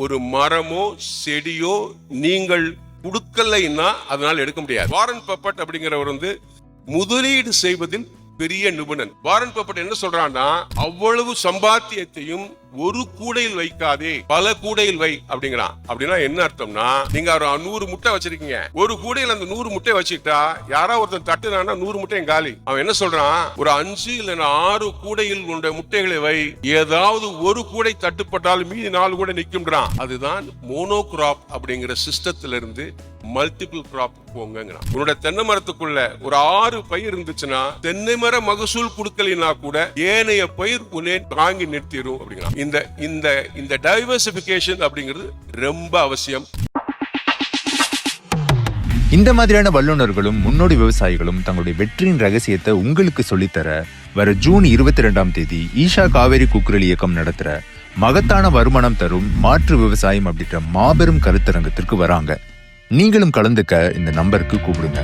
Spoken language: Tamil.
ஒரு மரமோ செடியோ நீங்கள் கொடுக்கலைன்னா அதனால் எடுக்க முடியாது. வாரன் பப்பட் அப்படிங்கிறவர் வந்து முதலீடு செய்வதில் பெரிய நிபுணன். வாரன் பப்பட் என்ன சொல்றான்னா அவ்வளவு சம்பாத்தியத்தையும் ஒரு கூடையில் வைக்காதே பல கூடையில் வை அப்படிங்கிறான். அப்படின்னா என்ன அர்த்தம்னா நீங்க ஒரு நூறு முட்டை வச்சிருக்கீங்க. ஒரு கூடையில் அந்த நூறு முட்டை வச்சுக்கிட்டா யாரா ஒருத்தன் தட்டுனா நூறு முட்டையும் காலி. அவன் என்ன சொல்றான்? ஒரு அஞ்சு இல்லைன்னா ஆறு கூடையில் உள்ள முட்டைகளை வை. ஏதாவது ஒரு கூடை தட்டுப்பட்டால் மீதி நாலு கூட நிற்கும்ன்றான் அதுதான் மோனோகிராப் அப்படிங்கிற சிஸ்டத்திலிருந்து மல்டிபிள் கிராப் போங்கிறான் உன்னோட தென்னை மரத்துக்குள்ள ஒரு ஆறு பயிர் இருந்துச்சுன்னா தென்னை மர மகசூல் கொடுக்கலினா கூட ஏனைய பயிர் உன்னே தாங்கி நிறுத்திடும் அப்படிங்கிறான் இந்த இந்த இந்த டைவர்சிபிகேஷன் அப்படிங்கிறது ரொம்ப அவசியம். இந்த மாதிரியான வல்லுநர்களும் முன்னோடி விவசாயிகளும் தங்களுடைய வெற்றியின் ரகசியத்தை உங்களுக்கு சொல்லித்தர வர ஜூன் இருபத்தி ரெண்டாம் தேதி ஈஷா காவேரி குக்குரல் இயக்கம் நடத்துற மகத்தான வருமானம் தரும் மாற்று விவசாயம் அப்படின்ற மாபெரும் கருத்தரங்கத்திற்கு வராங்க. நீங்களும் கலந்துக்க இந்த நம்பருக்கு கூப்பிடுங்க.